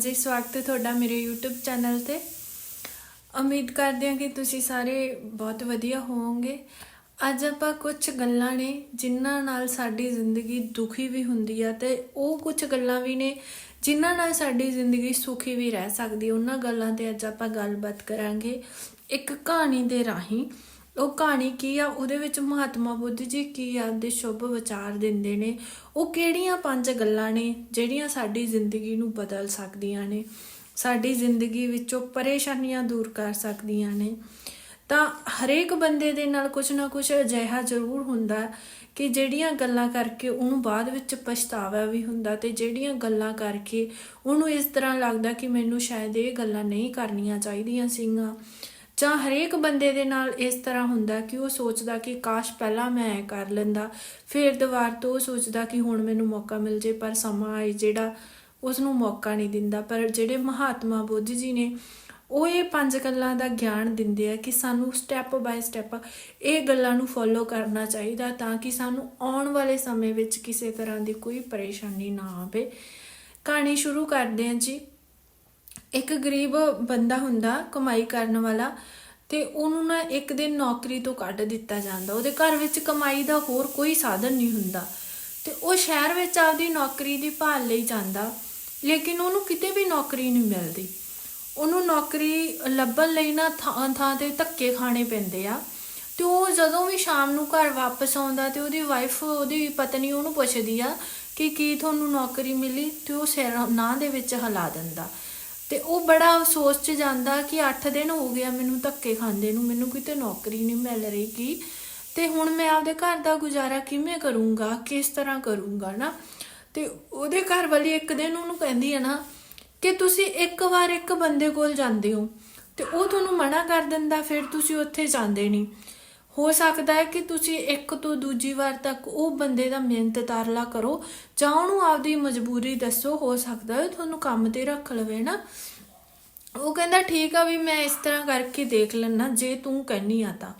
ਜੀ ਸਵਾਗਤ ਹੈ ਤੁਹਾਡਾ ਮੇਰੇ YouTube ਚੈਨਲ ਤੇ। ਉਮੀਦ ਕਰਦੇ ਹਾਂ ਕਿ ਤੁਸੀਂ ਸਾਰੇ ਬਹੁਤ ਵਧੀਆ ਹੋਵੋਗੇ। ਅੱਜ ਆਪਾਂ ਕੁਝ ਗੱਲਾਂ ਨੇ ਜਿਨ੍ਹਾਂ ਨਾਲ ਸਾਡੀ ਜ਼ਿੰਦਗੀ ਦੁਖੀ ਵੀ ਹੁੰਦੀ ਆ ਤੇ ਉਹ ਕੁਝ ਗੱਲਾਂ ਵੀ ਨੇ ਜਿਨ੍ਹਾਂ ਨਾਲ ਸਾਡੀ ਜ਼ਿੰਦਗੀ ਸੁਖੀ ਵੀ ਰਹਿ ਸਕਦੀ। ਉਹਨਾਂ ਗੱਲਾਂ ਤੇ ਅੱਜ ਆਪਾਂ ਗੱਲਬਾਤ ਕਰਾਂਗੇ। ਇੱਕ ਕਹਾਣੀ ਦੇ ਰਾਹੀਂ ਉਹ ਕਹਾਣੀ ਕੀ ਆ? ਉਹਦੇ ਵਿੱਚ ਮਹਾਤਮਾ ਬੁੱਧ ਜੀ ਕੀ ਆਪਦੇ ਸ਼ੁਭ ਵਿਚਾਰ ਦਿੰਦੇ ਨੇ। ਉਹ ਕਿਹੜੀਆਂ ਪੰਜ ਗੱਲਾਂ ਨੇ ਜਿਹੜੀਆਂ ਸਾਡੀ ਜ਼ਿੰਦਗੀ ਨੂੰ ਬਦਲ ਸਕਦੀਆਂ ਨੇ? ਸਾਡੀ ਜ਼ਿੰਦਗੀ ਵਿੱਚੋਂ ਪਰੇਸ਼ਾਨੀਆਂ ਦੂਰ ਕਰ ਸਕਦੀਆਂ ਨੇ। ਤਾਂ ਹਰੇਕ ਬੰਦੇ ਦੇ ਨਾਲ ਕੁਝ ਨਾ ਕੁਝ ਅਜਿਹਾ ਜ਼ਰੂਰ ਹੁੰਦਾ ਕਿ ਜਿਹੜੀਆਂ ਗੱਲਾਂ ਕਰਕੇ ਉਹਨੂੰ ਬਾਅਦ ਵਿੱਚ ਪਛਤਾਵਾ ਵੀ ਹੁੰਦਾ ਤੇ ਜਿਹੜੀਆਂ ਗੱਲਾਂ ਕਰਕੇ ਉਹਨੂੰ ਇਸ ਤਰ੍ਹਾਂ ਲੱਗਦਾ ਕਿ ਮੈਨੂੰ ਸ਼ਾਇਦ ਇਹ ਗੱਲਾਂ ਨਹੀਂ ਕਰਨੀਆਂ ਚਾਹੀਦੀਆਂ ਸੀਗੀਆਂ। ਜਾਂ ਹਰੇਕ ਬੰਦੇ ਦੇ ਨਾਲ ਇਸ ਤਰ੍ਹਾਂ ਹੁੰਦਾ ਕਿ ਉਹ ਸੋਚਦਾ ਕਿ ਕਾਸ਼ ਪਹਿਲਾਂ ਮੈਂ ਐ ਕਰ ਲੈਂਦਾ, ਫਿਰ ਦੁਬਾਰ ਤੋਂ ਉਹ ਸੋਚਦਾ ਕਿ ਹੁਣ ਮੈਨੂੰ ਮੌਕਾ ਮਿਲ ਜੇ, ਪਰ ਸਮਾਂ ਆਏ ਜਿਹੜਾ ਉਸ ਨੂੰ ਮੌਕਾ ਨਹੀਂ ਦਿੰਦਾ। ਪਰ ਜਿਹੜੇ ਮਹਾਤਮਾ ਬੁੱਧ ਜੀ ਨੇ, ਉਹ ਇਹ ਪੰਜ ਗੱਲਾਂ ਦਾ ਗਿਆਨ ਦਿੰਦੇ ਆ ਕਿ ਸਾਨੂੰ ਸਟੈਪ ਬਾਏ ਸਟੈਪ ਇਹ ਗੱਲਾਂ ਨੂੰ ਫੋਲੋ ਕਰਨਾ ਚਾਹੀਦਾ ਤਾਂ ਕਿ ਸਾਨੂੰ ਆਉਣ ਵਾਲੇ ਸਮੇਂ ਵਿੱਚ ਕਿਸੇ ਤਰ੍ਹਾਂ ਦੀ ਕੋਈ ਪਰੇਸ਼ਾਨੀ ਨਾ ਆਵੇ। ਕਹਾਣੀ ਸ਼ੁਰੂ ਕਰਦੇ ਹਾਂ ਜੀ। ਇੱਕ ਗਰੀਬ ਬੰਦਾ ਹੁੰਦਾ, ਕਮਾਈ ਕਰਨ ਵਾਲਾ, ਤੇ ਉਹਨੂੰ ਨਾ ਇੱਕ ਦਿਨ ਨੌਕਰੀ ਤੋਂ ਕੱਢ ਦਿੱਤਾ ਜਾਂਦਾ। ਉਹਦੇ ਘਰ ਵਿੱਚ ਕਮਾਈ ਦਾ ਹੋਰ ਕੋਈ ਸਾਧਨ ਨਹੀਂ ਹੁੰਦਾ। ਤੇ ਉਹ ਸ਼ਹਿਰ ਵਿੱਚ ਆਪਦੀ ਨੌਕਰੀ ਦੀ ਭਾਲ ਲਈ ਜਾਂਦਾ, ਲੇਕਿਨ ਉਹਨੂੰ ਕਿਤੇ ਵੀ ਨੌਕਰੀ ਨਹੀਂ ਮਿਲਦੀ। ਉਹਨੂੰ ਨੌਕਰੀ ਲੱਭਣ ਲਈ ਨਾ ਥਾਂ ਥਾਂ ਤੇ ਧੱਕੇ ਖਾਣੇ ਪੈਂਦੇ ਆ। ਤੇ ਉਹ ਜਦੋਂ ਵੀ ਸ਼ਾਮ ਨੂੰ ਘਰ ਵਾਪਸ ਆਉਂਦਾ ਤੇ ਉਹਦੀ ਵਾਈਫ ਉਹਦੀ ਪਤਨੀ ਉਹਨੂੰ ਪੁੱਛਦੀ ਆ ਕਿ ਕੀ ਤੁਹਾਨੂੰ ਨੌਕਰੀ ਮਿਲੀ? ਤੇ ਉਹ ਸਿਰ ਨਾਂ ਦੇ ਵਿੱਚ ਹਿਲਾ ਦਿੰਦਾ। ਤੇ ਉਹ ਬੜਾ ਅਫਸੋਸ ਚ ਜਾਂਦਾ ਕਿ 8 ਦਿਨ ਹੋ ਗਿਆ ਮੈਨੂੰ ਧੱਕੇ ਖਾਂਦੇ ਨੂੰ, ਮੈਨੂੰ ਕਿਤੇ ਨੌਕਰੀ ਨਹੀਂ ਮਿਲ ਰਹੀ ਕੀ ਤੇ ਹੁਣ ਮੈਂ ਆਪਦੇ ਘਰ ਦਾ ਗੁਜ਼ਾਰਾ ਕਿਵੇਂ ਕਰੂੰਗਾ, ਕਿਸ ਤਰ੍ਹਾਂ ਕਰੂੰਗਾ ਨਾ? ਤੇ ਉਹਦੇ ਘਰ ਵਾਲੀ ਇੱਕ ਦਿਨ ਉਹਨੂੰ ਕਹਿੰਦੀ ਹੈ ਨਾ ਕਿ ਤੁਸੀਂ ਇੱਕ ਵਾਰ ਇੱਕ ਬੰਦੇ ਕੋਲ ਜਾਂਦੇ ਹੋ ਤੇ ਉਹ ਤੁਹਾਨੂੰ ਮਨਾ ਕਰ ਦਿੰਦਾ, ਫਿਰ ਤੁਸੀਂ ਉੱਥੇ ਜਾਂਦੇ ਨਹੀਂ। ਹੋ ਸਕਦਾ ਹੈ ਕਿ ਤੁਸੀਂ ਇੱਕ ਤੋਂ ਦੂਜੀ ਵਾਰ ਤੱਕ ਉਹ ਬੰਦੇ ਦਾ ਮਿਹਨਤ ਤਾਰਲਾ ਕਰੋ, ਜਾਂ ਉਹਨੂੰ ਆਪਦੀ ਮਜਬੂਰੀ ਦੱਸੋ, ਹੋ ਸਕਦਾ ਹੈ ਤੁਹਾਨੂੰ ਕੰਮ ਤੇ ਰੱਖ ਲਵੇ ਨਾ ਉਹ ਕਹਿੰਦਾ, ਠੀਕ ਆ ਵੀ ਮੈਂ ਇਸ ਤਰ੍ਹਾਂ ਕਰਕੇ ਦੇਖ ਲੈਣਾ ਜੇ ਤੂੰ ਕਹਿਨੀ ਆ ਤਾਂ।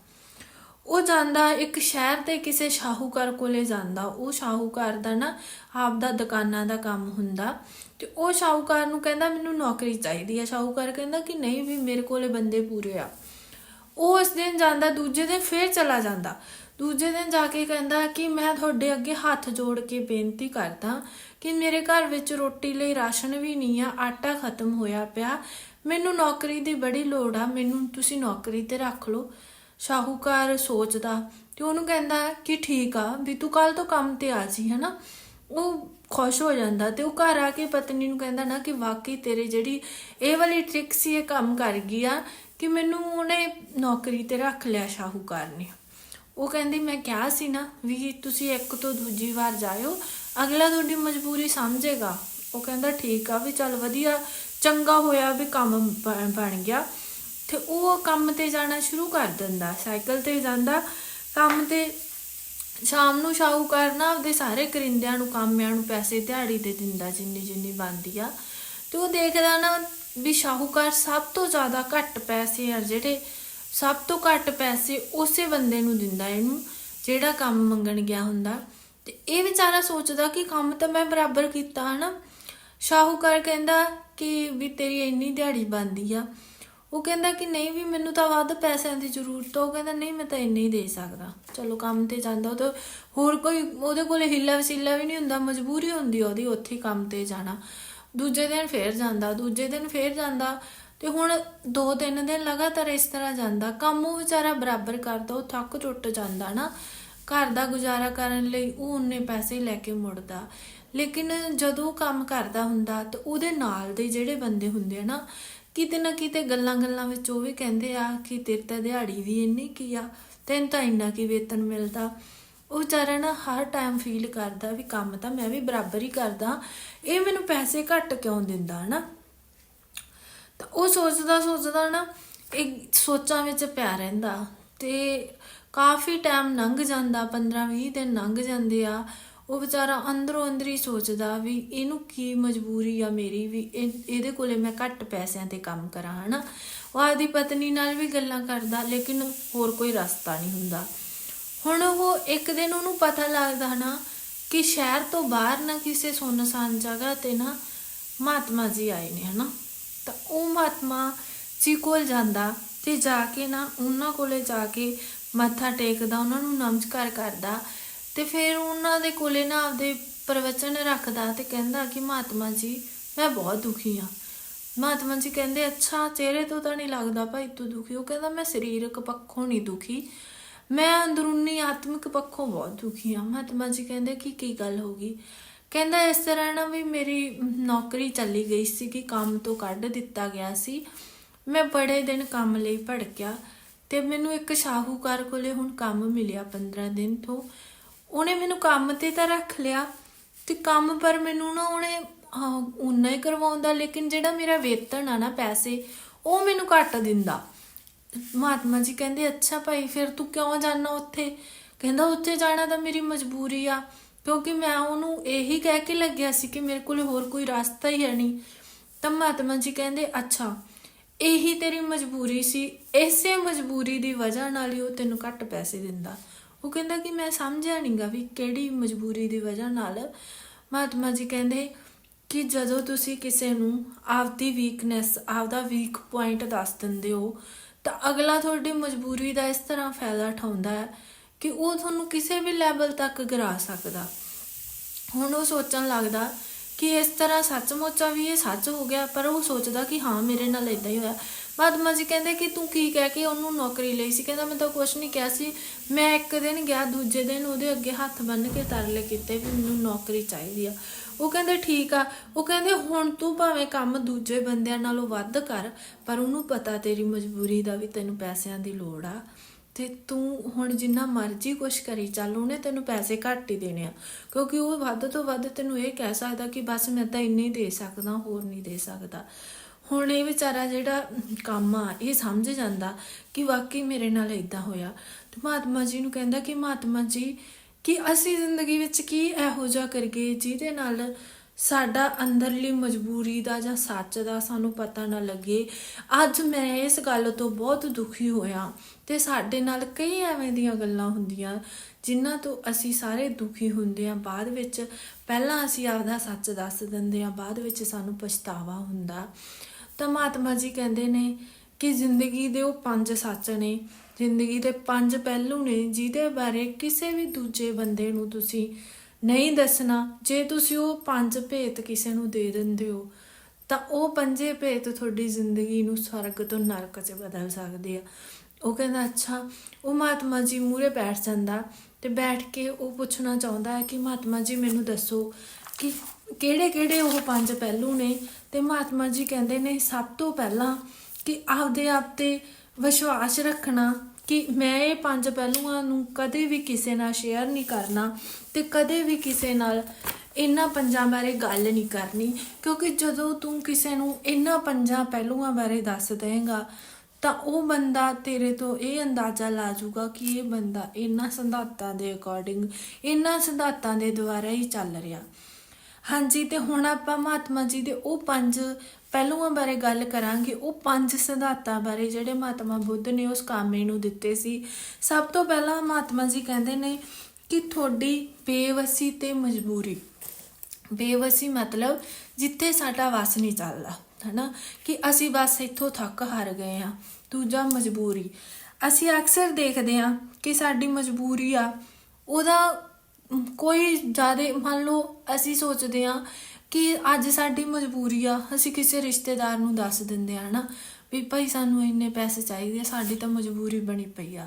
ਉਹ ਜਾਂਦਾ ਇੱਕ ਸ਼ਹਿਰ ਤੇ ਕਿਸੇ ਸ਼ਾਹੂਕਾਰ ਕੋਲੇ ਜਾਂਦਾ। ਉਹ ਸ਼ਾਹੂਕਾਰ ਦਾ ਨਾ ਆਪਦਾ ਦੁਕਾਨਾਂ ਦਾ ਕੰਮ ਹੁੰਦਾ ਤੇ ਉਹ ਸ਼ਾਹੂਕਾਰ ਨੂੰ ਕਹਿੰਦਾ, ਮੈਨੂੰ ਨੌਕਰੀ ਚਾਹੀਦੀ ਆ। ਸ਼ਾਹੂਕਾਰ ਕਹਿੰਦਾ ਕਿ, ਨਹੀਂ ਵੀ ਮੇਰੇ ਕੋਲੇ ਬੰਦੇ ਪੂਰੇ ਆ। ਉਹ ਇਸ ਦਿਨ ਜਾਂਦਾ, ਦੂਜੇ ਦਿਨ ਫੇਰ ਚਲਾ ਜਾਂਦਾ। ਦੂਜੇ ਦਿਨ ਜਾ ਕੇ ਕਹਿੰਦਾ ਕਿ ਮੈਂ ਤੁਹਾਡੇ ਅੱਗੇ ਹੱਥ ਜੋੜ ਕੇ ਬੇਨਤੀ ਕਰਦਾ ਕਿ ਮੇਰੇ ਘਰ ਵਿੱਚ ਰੋਟੀ ਲਈ ਰਾਸ਼ਨ ਵੀ ਨਹੀਂ ਆ, ਆਟਾ ਖਤਮ ਹੋਇਆ ਪਿਆ। ਮੈਨੂੰ ਨੌਕਰੀ ਦੀ ਬੜੀ ਲੋੜ ਆ, ਮੈਨੂੰ ਤੁਸੀਂ ਨੌਕਰੀ ਤੇ ਰੱਖ ਲਓ। ਸ਼ਾਹੂਕਾਰ ਸੋਚਦਾ ਤੇ ਉਹਨੂੰ ਕਹਿੰਦਾ ਕਿ ਠੀਕ ਆ, ਵੀ ਤੂੰ ਕੱਲ ਤੋਂ ਕੰਮ ਤੇ ਆ ਜੀ, ਹਨਾ? ਉਹ ਖੁਸ਼ ਹੋ ਜਾਂਦਾ ਤੇ ਉਹ ਘਰ ਆ ਕੇ ਪਤਨੀ ਨੂੰ ਕਹਿੰਦਾ ਨਾ ਕਿ ਵਾਕਈ ਤੇਰੀ ਜਿਹੜੀ ਇਹ ਵਾਲੀ ਟ੍ਰਿਕ ਸੀ, ਇਹ ਕੰਮ ਕਰ ਗਈ ਆ ਕਿ ਮੈਨੂੰ ਉਹਨੇ ਨੌਕਰੀ ਤੇ ਰੱਖ ਲਿਆ ਸ਼ਾਹੂਕਾਰ ਨੇ। ਉਹ ਕਹਿੰਦੀ, ਮੈਂ ਕਿਹਾ ਸੀ ਨਾ ਵੀ ਤੁਸੀਂ ਇੱਕ ਤੋਂ ਦੂਜੀ ਵਾਰ ਜਾਇਓ, ਅਗਲਾ ਤੁਹਾਡੀ ਮਜਬੂਰੀ ਸਮਝੇਗਾ। ਉਹ ਕਹਿੰਦਾ, ਠੀਕ ਆ ਵੀ ਚੱਲ ਵਧੀਆ, ਚੰਗਾ ਹੋਇਆ ਵੀ ਕੰਮ ਬ- ਬਣ ਗਿਆ। ਤੇ ਉਹ ਕੰਮ ਤੇ ਜਾਣਾ ਸ਼ੁਰੂ ਕਰ ਦਿੰਦਾ, ਸਾਈਕਲ ਤੇ ਜਾਂਦਾ, ਕੰਮ ਤੇ ਸ਼ਾਮ ਨੂੰ ਸ਼ਾਹੂਕਾਰ ਨਾ ਆਪਦੇ ਸਾਰੇ ਕਰਿੰਦਿਆਂ ਨੂੰ, ਕਾਮਿਆਂ ਨੂੰ ਪੈਸੇ ਦਿਹਾੜੀ ਤੇ ਦਿੰਦਾ ਜਿੰਨੀ ਜਿੰਨੀ ਬਣਦੀ ਆ। ਤੇ ਉਹ ਦੇਖਦਾ ਨਾ ਵੀ ਸ਼ਾਹੂਕਾਰ ਸਭ ਤੋਂ ਜ਼ਿਆਦਾ ਘੱਟ ਪੈਸੇ ਆ, ਜਿਹੜੇ ਸਭ ਤੋਂ ਘੱਟ ਪੈਸੇ ਉਸੇ ਬੰਦੇ ਨੂੰ ਦਿੰਦਾ ਇਹਨੂੰ, ਜਿਹੜਾ ਕੰਮ ਮੰਗਣ ਗਿਆ ਹੁੰਦਾ। ਤੇ ਇਹ ਵਿਚਾਰਾ ਸੋਚਦਾ ਕਿ ਕੰਮ ਤਾਂ ਮੈਂ ਬਰਾਬਰ ਕੀਤਾ, ਹਨਾ? ਸ਼ਾਹੂਕਾਰ ਕਹਿੰਦਾ ਕਿ ਵੀ ਤੇਰੀ ਇੰਨੀ ਦਿਹਾੜੀ ਬਣਦੀ ਆ। ਉਹ ਕਹਿੰਦਾ ਕਿ ਨਹੀਂ ਵੀ ਮੈਨੂੰ ਤਾਂ ਵੱਧ ਪੈਸਿਆਂ ਦੀ ਜ਼ਰੂਰਤ ਆ। ਉਹ ਕਹਿੰਦਾ, ਨਹੀਂ, ਮੈਂ ਤਾਂ ਇੰਨੇ ਹੀ ਦੇ ਸਕਦਾ। ਚਲੋ, ਕੰਮ ਤੇ ਜਾਂਦਾ ਉਹ ਤਾਂ ਹੋਰ ਕੋਈ, ਉਹਦੇ ਕੋਲੇ ਹਿੱਲਾ ਵਸੀਲਾ ਵੀ ਨਹੀਂ ਹੁੰਦਾ, ਮਜਬੂਰੀ ਹੁੰਦੀ ਉਹਦੀ, ਉੱਥੇ ਕੰਮ ਤੇ ਜਾਣਾ। ਦੂਜੇ ਦਿਨ ਫੇਰ ਜਾਂਦਾ, ਦੂਜੇ ਦਿਨ ਫੇਰ ਜਾਂਦਾ ਤੇ ਹੁਣ ਦੋ ਤਿੰਨ ਦਿਨ ਲਗਾਤਾਰ ਇਸ ਤਰ੍ਹਾਂ ਜਾਂਦਾ। ਕੰਮ ਉਹ ਵਿਚਾਰਾ ਬਰਾਬਰ ਕਰਦਾ, ਉਹ ਥੱਕ ਟੁੱਟ ਜਾਂਦਾ ਨਾ। ਘਰ ਦਾ ਗੁਜ਼ਾਰਾ ਕਰਨ ਲਈ ਉਹ ਉਹਨੇ ਪੈਸੇ ਲੈ ਕੇ ਮੁੜਦਾ। ਲੇਕਿਨ ਜਦੋਂ ਕੰਮ ਕਰਦਾ ਹੁੰਦਾ ਤਾਂ ਉਹਦੇ ਨਾਲ ਦੇ ਜਿਹੜੇ ਬੰਦੇ ਹੁੰਦੇ ਆ ਨਾ, ਕਿਤੇ ਨਾ ਕਿਤੇ ਗੱਲਾਂ ਗੱਲਾਂ ਵਿੱਚ ਉਹ ਵੀ ਕਹਿੰਦੇ ਆ ਕਿ ਤੇਰੇ ਤਾਂ ਦਿਹਾੜੀ ਵੀ ਇੰਨੀ ਕੀ ਆ, ਤੈਨੂੰ ਤਾਂ ਇੰਨਾ ਕੀ ਵੇਤਨ ਮਿਲਦਾ। ਉਹ ਵਿਚਾਰਾ ਨਾ ਹਰ ਟਾਈਮ ਫੀਲ ਕਰਦਾ ਵੀ ਕੰਮ ਤਾਂ ਮੈਂ ਵੀ ਬਰਾਬਰ ਹੀ ਕਰਦਾ, ਇਹ ਮੈਨੂੰ ਪੈਸੇ ਘੱਟ ਕਿਉਂ ਦਿੰਦਾ, ਹਨਾ? ਤਾਂ ਉਹ ਸੋਚਦਾ ਸੋਚਦਾ ਨਾ, ਇਹ ਸੋਚਾਂ ਵਿੱਚ ਪਿਆ ਰਹਿੰਦਾ ਤੇ ਕਾਫੀ ਟਾਈਮ ਲੰਘ ਜਾਂਦਾ 15-20 ਦਿਨ ਲੰਘ ਜਾਂਦੇ ਆ, ਉਹ ਵਿਚਾਰਾ ਅੰਦਰੋਂ ਅੰਦਰ ਹੀ ਸੋਚਦਾ ਵੀ ਇਹਨੂੰ ਕੀ ਮਜਬੂਰੀ ਆ ਮੇਰੀ ਵੀ ਇਹ- ਇਹਦੇ ਕੋਲੇ ਮੈਂ ਘੱਟ ਪੈਸਿਆਂ ਤੇ ਕੰਮ ਕਰਾਂ, ਹਨਾ? ਉਹ ਆਦੀ ਪਤਨੀ ਨਾਲ ਵੀ ਗੱਲਾਂ ਕਰਦਾ, ਲੇਕਿਨ ਹੋਰ ਕੋਈ ਰਸਤਾ ਨਹੀਂ ਹੁੰਦਾ। ਹੁਣ ਉਹ ਇੱਕ ਦਿਨ ਉਹਨੂੰ ਪਤਾ ਲੱਗਦਾ ਨਾ ਕਿ ਸ਼ਹਿਰ ਤੋਂ ਬਾਹਰ ਨਾ ਕਿਸੇ ਸੁੰਨਸਾਨ ਜਗ੍ਹਾ ਤੇ ਨਾ ਮਹਾਤਮਾ ਜੀ ਆਏ ਨੇ, ਹਨਾ? ਤਾਂ ਉਹ ਮਹਾਤਮਾ ਜੀ ਕੋਲ ਜਾਂਦਾ ਤੇ ਜਾ ਕੇ ਨਾ ਉਹਨਾਂ ਕੋਲੇ ਜਾ ਕੇ ਮੱਥਾ ਟੇਕਦਾ, ਉਹਨਾਂ ਨੂੰ ਨਮਸਕਾਰ ਕਰਦਾ ਤੇ ਫਿਰ ਉਹਨਾਂ ਦੇ ਕੋਲੇ ਨਾ ਆਪਦੇ ਪ੍ਰਵਚਨ ਰੱਖਦਾ ਤੇ ਕਹਿੰਦਾ ਕਿ ਮਹਾਤਮਾ ਜੀ, ਮੈਂ ਬਹੁਤ ਦੁਖੀ ਹਾਂ। ਮਹਾਤਮਾ ਜੀ ਕਹਿੰਦੇ, ਅੱਛਾ, ਚਿਹਰੇ ਤੋਂ ਤਾਂ ਨਹੀਂ ਲੱਗਦਾ ਭਾਈ ਤੂੰ ਦੁਖੀ? ਉਹ ਕਹਿੰਦਾ, ਮੈਂ ਸਰੀਰਕ ਪੱਖੋਂ ਨਹੀਂ ਦੁਖੀ। ਮੈਂ ਅੰਦਰੂਨੀ ਆਤਮਿਕ ਪੱਖੋਂ ਬਹੁਤ ਦੁਖੀ ਹਾਂ। ਮਹਾਤਮਾ ਜੀ ਕਹਿੰਦੇ ਕਿ ਕੀ ਗੱਲ ਹੋ ਗਈ? ਕਹਿੰਦਾ ਇਸ ਤਰ੍ਹਾਂ ਨਾ ਵੀ ਮੇਰੀ ਨੌਕਰੀ ਚੱਲੀ ਗਈ ਸੀ ਕਿ ਕੰਮ ਤੋਂ ਕੱਢ ਦਿੱਤਾ ਗਿਆ ਸੀ। ਮੈਂ ਬੜੇ ਦਿਨ ਕੰਮ ਲਈ ਭੜਕਿਆ ਤੇ ਮੈਨੂੰ ਇੱਕ ਸ਼ਾਹੂਕਾਰ ਕੋਲੇ ਹੁਣ ਕੰਮ ਮਿਲਿਆ 15 ਦਿਨ ਤੋਂ। ਉਹਨੇ ਮੈਨੂੰ ਕੰਮ ਤੇ ਤਾਂ ਰੱਖ ਲਿਆ ਤੇ ਕੰਮ ਪਰ ਮੈਨੂੰ ਨਾ ਉਹਨੇ, ਹਾਂ ਉਨਾ ਹੀ ਕਰਵਾਉਂਦਾ, ਲੇਕਿਨ ਜਿਹੜਾ ਮੇਰਾ ਵੇਤਨ ਆ ਨਾ ਪੈਸੇ, ਉਹ ਮੈਨੂੰ ਘੱਟ ਦਿੰਦਾ। ਮਹਾਤਮਾ ਜੀ ਕਹਿੰਦੇ, ਅੱਛਾ ਭਾਈ, ਫਿਰ ਤੂੰ ਕਿਉਂ ਜਾਣਾ ਉੱਥੇ? ਕਹਿੰਦਾ, ਉੱਥੇ ਜਾਣਾ ਤਾਂ ਮੇਰੀ ਮਜਬੂਰੀ ਆ, ਕਿਉਂਕਿ ਮੈਂ ਉਹਨੂੰ ਇਹੀ ਕਹਿ ਕੇ ਲੱਗਿਆ ਸੀ ਕਿ ਮੇਰੇ ਕੋਲ ਹੋਰ ਕੋਈ ਰਸਤਾ ਹੀ ਹੈ ਨਹੀਂ। ਤਾਂ ਮਹਾਤਮਾ ਜੀ ਕਹਿੰਦੇ, ਅੱਛਾ, ਇਹੀ ਤੇਰੀ ਮਜਬੂਰੀ ਸੀ, ਇਸੇ ਮਜਬੂਰੀ ਦੀ ਵਜ੍ਹਾ ਨਾਲ ਹੀ ਉਹ ਤੈਨੂੰ ਘੱਟ ਪੈਸੇ ਦਿੰਦਾ। ਉਹ ਕਹਿੰਦਾ ਕਿ ਮੈਂ ਸਮਝਿਆ ਨਹੀਂਗਾ ਵੀ ਕਿਹੜੀ ਮਜਬੂਰੀ ਦੀ ਵਜ੍ਹਾ ਨਾਲ ਮਹਾਤਮਾ ਜੀ ਕਹਿੰਦੇ ਕਿ ਜਦੋਂ ਤੁਸੀਂ ਕਿਸੇ ਨੂੰ ਆਪਦੀ ਵੀਕਨੈਸ ਆਪਦਾ ਵੀਕ ਪੁਆਇੰਟ ਦੱਸ ਦਿੰਦੇ ਹੋ ਤਾਂ ਅਗਲਾ ਤੁਹਾਡੀ ਮਜਬੂਰੀ ਦਾ ਇਸ ਤਰ੍ਹਾਂ ਫਾਇਦਾ ਉਠਾਉਂਦਾ ਹੈ ਕਿ ਉਹ ਤੁਹਾਨੂੰ ਕਿਸੇ ਵੀ ਲੈਵਲ ਤੱਕ ਗਿਰਾ ਸਕਦਾ। ਹੁਣ ਉਹ ਸੋਚਣ ਲੱਗਦਾ ਕਿ ਇਸ ਤਰ੍ਹਾਂ ਸੱਚਮੁੱਚ ਆ ਵੀ ਇਹ ਸੱਚ ਹੋ ਗਿਆ, ਪਰ ਉਹ ਸੋਚਦਾ ਕਿ ਹਾਂ, ਮੇਰੇ ਨਾਲ ਇਦਾਂ ਹੀ ਹੋਇਆ। ਮਹਾਤਮਾ ਜੀ ਕਹਿੰਦੇ ਕਿ ਤੂੰ ਕੀ ਕਹਿ ਕੇ ਉਹਨੂੰ ਨੌਕਰੀ ਲਈ ਸੀ? ਕਹਿੰਦਾ, ਮੈਂ ਤਾਂ ਕੁਝ ਨਹੀਂ ਕਿਹਾ ਸੀ। ਮੈਂ ਇੱਕ ਦਿਨ ਗਿਆ, ਦੂਜੇ ਦਿਨ ਉਹਦੇ ਅੱਗੇ ਹੱਥ ਬੰਨ੍ਹ ਕੇ ਤਰਲੇ ਕੀਤੇ ਵੀ ਮੈਨੂੰ ਨੌਕਰੀ ਚਾਹੀਦੀ ਆ। ਉਹ ਕਹਿੰਦੇ, ਠੀਕ ਆ। ਉਹ ਕਹਿੰਦੇ, ਹੁਣ ਤੂੰ ਭਾਵੇਂ ਕੰਮ ਦੂਜੇ ਬੰਦਿਆਂ ਨਾਲੋਂ ਵੱਧ ਕਰ, ਪਰ ਉਹਨੂੰ ਪਤਾ ਤੇਰੀ ਮਜਬੂਰੀ ਦਾ ਵੀ ਤੈਨੂੰ ਪੈਸਿਆਂ ਦੀ ਲੋੜ ਆ। ਤੇ ਤੂੰ ਹੁਣ ਜਿੰਨਾ ਮਰਜ਼ੀ ਕੁਛ ਕਰੀ, ਚੱਲ ਉਹਨੇ ਤੈਨੂੰ ਪੈਸੇ ਘੱਟ ਹੀ ਦੇਣੇ ਆ। ਕਿਉਂਕਿ ਉਹ ਵੱਧ ਤੋਂ ਵੱਧ ਤੈਨੂੰ ਇਹ ਕਹਿ ਸਕਦਾ ਕਿ ਬਸ ਮੈਂ ਤਾਂ ਇੰਨੇ ਹੀ ਦੇ ਸਕਦਾ, ਹੋਰ ਨਹੀਂ ਦੇ ਸਕਦਾ। ਹੁਣ ਇਹ ਵਿਚਾਰਾ ਜਿਹੜਾ ਕੰਮ ਆ, ਇਹ ਸਮਝ ਜਾਂਦਾ ਕਿ ਵਾਕਈ ਮੇਰੇ ਨਾਲ ਇਦਾਂ ਹੋਇਆ। ਤੇ ਮਹਾਤਮਾ ਜੀ ਨੂੰ ਕਹਿੰਦਾ ਕਿ ਮਹਾਤਮਾ ਜੀ, ਕਿ ਅਸੀਂ ਜ਼ਿੰਦਗੀ ਵਿੱਚ ਕੀ ਇਹੋ ਜਿਹਾ ਕਰੀਏ ਜਿਹਦੇ ਨਾਲ ਸਾਡਾ ਅੰਦਰਲੀ ਮਜਬੂਰੀ ਦਾ ਜਾਂ ਸੱਚ ਦਾ ਸਾਨੂੰ ਪਤਾ ਨਾ ਲੱਗੇ। ਅੱਜ ਮੈਂ ਇਸ ਗੱਲ ਤੋਂ ਬਹੁਤ ਦੁਖੀ ਹੋਇਆ ਤੇ ਸਾਡੇ ਨਾਲ ਕਈ ਐਵੇਂ ਦੀਆਂ ਗੱਲਾਂ ਹੁੰਦੀਆਂ ਜਿਨ੍ਹਾਂ ਤੋਂ ਅਸੀਂ ਸਾਰੇ ਦੁਖੀ ਹੁੰਦੇ ਆ ਬਾਅਦ ਵਿੱਚ ਪਹਿਲਾਂ ਅਸੀਂ ਆਪਦਾ ਸੱਚ ਦੱਸ ਦਿੰਦੇ ਆ ਬਾਅਦ ਵਿੱਚ ਸਾਨੂੰ ਪਛਤਾਵਾ ਹੁੰਦਾ। ਤਾਂ ਮਹਾਤਮਾ ਜੀ ਕਹਿੰਦੇ ਨੇ ਕਿ ਜ਼ਿੰਦਗੀ ਦੇ ਉਹ ਪੰਜ ਸੱਚ ਨੇ, ਜ਼ਿੰਦਗੀ ਦੇ ਪੰਜ ਪਹਿਲੂ ਨੇ ਜਿਹਦੇ ਬਾਰੇ ਕਿਸੇ ਵੀ ਦੂਜੇ ਬੰਦੇ ਨੂੰ ਤੁਸੀਂ ਨਹੀਂ ਦੱਸਣਾ। ਜੇ ਤੁਸੀਂ ਉਹ ਪੰਜ ਭੇਤ ਕਿਸੇ ਨੂੰ ਦੇ ਦਿੰਦੇ ਹੋ, ਤਾਂ ਉਹ ਪੰਜੇ ਭੇਤ ਤੁਹਾਡੀ ਜ਼ਿੰਦਗੀ ਨੂੰ ਸਵਰਗ ਤੋਂ ਨਰਕ 'ਚ ਬਦਲ ਸਕਦੇ ਆ। ਉਹ ਕਹਿੰਦਾ, ਅੱਛਾ, ਉਹ ਮਹਾਤਮਾ ਜੀ ਮੂਰੇ ਬੈਠ ਜਾਂਦਾ ਤੇ ਬੈਠ ਕੇ ਉਹ ਪੁੱਛਣਾ ਚਾਹੁੰਦਾ ਹੈ ਕਿ ਮਹਾਤਮਾ ਜੀ ਮੈਨੂੰ ਦੱਸੋ ਕਿ ਕਿਹੜੇ ਕਿਹੜੇ ਉਹ ਪੰਜ ਪਹਿਲੂ ਨੇ? ਤੇ ਮਹਾਤਮਾ ਜੀ ਕਹਿੰਦੇ ਨੇ, ਸਭ ਤੋਂ ਪਹਿਲਾਂ ਕਿ ਆਪਦੇ ਆਪ ਤੇ ਵਿਸ਼ਵਾਸ ਰੱਖਣਾ ਕਿ ਮੈਂ ਇਹ ਪੰਜ ਪਹਿਲੂਆਂ ਨੂੰ ਕਦੇ ਵੀ ਕਿਸੇ ਨਾਲ ਸ਼ੇਅਰ ਨਹੀਂ ਕਰਨਾ ਤੇ ਕਦੇ ਵੀ ਕਿਸੇ ਨਾਲ ਇਹਨਾਂ ਪੰਜਾਂ ਬਾਰੇ ਗੱਲ ਨਹੀਂ ਕਰਨੀ। ਕਿਉਂਕਿ ਜਦੋਂ ਤੂੰ ਕਿਸੇ ਨੂੰ ਇਹਨਾਂ ਪੰਜਾਂ ਪਹਿਲੂਆਂ ਬਾਰੇ ਦੱਸ ਦੇਂਗਾ ਤਾਂ ਉਹ ਬੰਦਾ ਤੇਰੇ ਤੋਂ ਇਹ ਅੰਦਾਜ਼ਾ ਲਾ ਜਾਊਗਾ ਕਿ ਇਹ ਬੰਦਾ ਇਹਨਾਂ ਸਿਧਾਂਤਾਂ ਦੇ ਅਕੋਰਡਿੰਗ ਇਹਨਾਂ ਸਿਧਾਂਤਾਂ ਦੇ ਦੁਆਰਾ ਹੀ ਚੱਲ ਰਿਹਾ। ਹਾਂਜੀ, ਤੇ ਹੁਣ ਆਪਾਂ ਮਹਾਤਮਾ ਜੀ ਦੇ ਉਹ ਪੰਜ ਪਹਿਲੂਆਂ ਬਾਰੇ ਗੱਲ ਕਰਾਂਗੇ। ਉਹ ਪੰਜ ਸਿਧਾਂਤਾਂ ਬਾਰੇ ਜਿਹੜੇ ਮਹਾਤਮਾ ਬੁੱਧ ਨੇ ਉਸ ਕਾਮੇ ਨੂੰ ਦਿੱਤੇ ਸੀ। ਸਭ ਤੋਂ ਪਹਿਲਾਂ ਮਹਾਤਮਾ ਜੀ ਕਹਿੰਦੇ ਨੇ ਕਿ ਤੁਹਾਡੀ ਬੇਵਸੀ ਤੇ ਮਜਬੂਰੀ। ਬੇਵਸੀ ਮਤਲਬ ਜਿੱਥੇ ਸਾਡਾ ਵਸ ਨਹੀਂ ਚੱਲਦਾ, ਹਨਾ? ਕਿ ਅਸੀਂ ਬਸ ਇੱਥੋਂ ਥੱਕ ਹਾਰ ਗਏ ਆ ਦੂਜਾ ਮਜਬੂਰੀ। ਅਸੀਂ ਅਕਸਰ ਦੇਖਦੇ ਆ ਕਿ ਸਾਡੀ ਮਜਬੂਰੀ ਆ, ਉਹਦਾ ਕੋਈ ਜ਼ਿਆਦਾ, ਮੰਨ ਲਓ ਅਸੀਂ ਸੋਚਦੇ ਆ ਕਿ ਅੱਜ ਸਾਡੀ ਮਜਬੂਰੀ ਆ, ਅਸੀਂ ਕਿਸੇ ਰਿਸ਼ਤੇਦਾਰ ਨੂੰ ਦੱਸ ਦਿੰਦੇ ਆ ਨਾ ਵੀ ਭਾਈ ਸਾਨੂੰ ਇੰਨੇ ਪੈਸੇ ਚਾਹੀਦੇ ਆ, ਸਾਡੀ ਤਾਂ ਮਜਬੂਰੀ ਬਣੀ ਪਈ ਆ।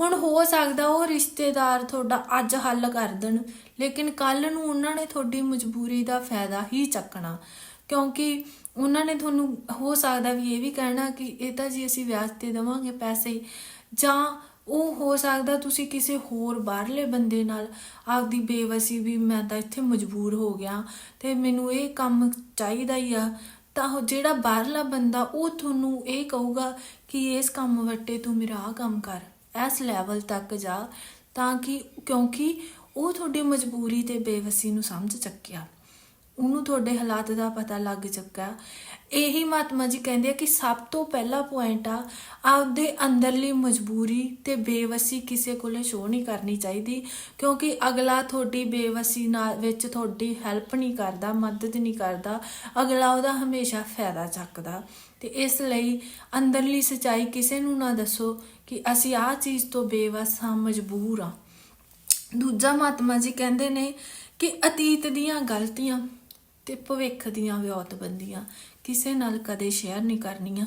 ਹੁਣ ਹੋ ਸਕਦਾ ਉਹ ਰਿਸ਼ਤੇਦਾਰ ਤੁਹਾਡਾ ਅੱਜ ਹੱਲ ਕਰ ਦੇਣ, ਲੇਕਿਨ ਕੱਲ ਨੂੰ ਉਹਨਾਂ ਨੇ ਤੁਹਾਡੀ ਮਜਬੂਰੀ ਦਾ ਫਾਇਦਾ ਹੀ ਚੱਕਣਾ। ਕਿਉਂਕਿ ਉਹਨਾਂ ਨੇ ਤੁਹਾਨੂੰ, ਹੋ ਸਕਦਾ ਵੀ ਇਹ ਵੀ ਕਹਿਣਾ ਕਿ ਇਹ ਤਾਂ ਜੀ ਅਸੀਂ ਵਿਆਜ ਤੇ ਦੇਵਾਂਗੇ ਪੈਸੇ, ਜਾਂ ਉਹ ਹੋ ਸਕਦਾ ਤੁਸੀਂ ਕਿਸੇ ਹੋਰ ਬਾਹਰਲੇ ਬੰਦੇ ਨਾਲ ਆਪਦੀ ਬੇਵਸੀ ਵੀ ਮੈਂ ਤਾਂ ਇੱਥੇ ਮਜਬੂਰ ਹੋ ਗਿਆ ਤੇ ਮੈਨੂੰ ਇਹ ਕੰਮ ਚਾਹੀਦਾ ਹੀ ਆ। ਤਾਂ ਉਹ ਜਿਹੜਾ ਬਾਹਰਲਾ ਬੰਦਾ ਉਹ ਤੁਹਾਨੂੰ ਇਹ ਕਹੂਗਾ ਕਿ ਇਸ ਕੰਮ ਵੱਟੇ ਤੂੰ ਮੇਰਾ ਆਹ ਕੰਮ ਕਰ, ਇਸ ਲੈਵਲ ਤੱਕ ਜਾ। ਤਾਂ ਕਿ ਕਿਉਂਕਿ ਉਹ ਤੁਹਾਡੀ ਮਜਬੂਰੀ ਤੇ ਬੇਵਸੀ ਨੂੰ ਸਮਝ ਚੱਕਿਆ। ਉਹਨੂੰ ਤੁਹਾਡੇ ਹਾਲਾਤ ਦਾ ਪਤਾ ਲੱਗ ਚੁੱਕਾ ਇਹੀ ਮਹਾਤਮਾ ਜੀ ਕਹਿੰਦੇ ਆ ਕਿ ਸਭ ਤੋਂ ਪਹਿਲਾ ਪੁਆਇੰਟ ਆ, ਆਪਦੇ ਅੰਦਰਲੀ ਮਜਬੂਰੀ ਤੇ ਬੇਵਸੀ ਕਿਸੇ ਕੋਲੇ ਸ਼ੋਅ ਨਹੀਂ ਕਰਨੀ ਚਾਹੀਦੀ, ਕਿਉਂਕਿ ਅਗਲਾ ਤੁਹਾਡੀ ਬੇਵਸੀ ਨਾਲ ਵਿੱਚ ਤੁਹਾਡੀ ਹੈਲਪ ਨਹੀਂ ਕਰਦਾ, ਮਦਦ ਨਹੀਂ ਕਰਦਾ, ਅਗਲਾ ਉਹਦਾ ਹਮੇਸ਼ਾ ਫਾਇਦਾ ਚੱਕਦਾ। ਤੇ ਇਸ ਲਈ ਅੰਦਰਲੀ ਸਚਾਈ ਕਿਸੇ ਨੂੰ ਨਾ ਦੱਸੋ ਕਿ ਅਸੀਂ ਆਹ ਚੀਜ਼ ਤੋਂ ਬੇਵਸ ਹਾਂ, ਮਜਬੂਰ ਹਾਂ। ਦੂਜਾ ਮਹਾਤਮਾ ਜੀ ਕਹਿੰਦੇ ਨੇ ਕਿ ਅਤੀਤ ਦੀਆਂ ਗਲਤੀਆਂ ਤੇ ਭਵਿੱਖ ਦੀਆਂ ਵਿਉਤਬੰਦੀਆਂ। ਕਿਸੇ ਨਾਲ ਕਦੇ ਸ਼ੇਅਰ ਨਹੀਂ ਕਰਨੀਆਂ।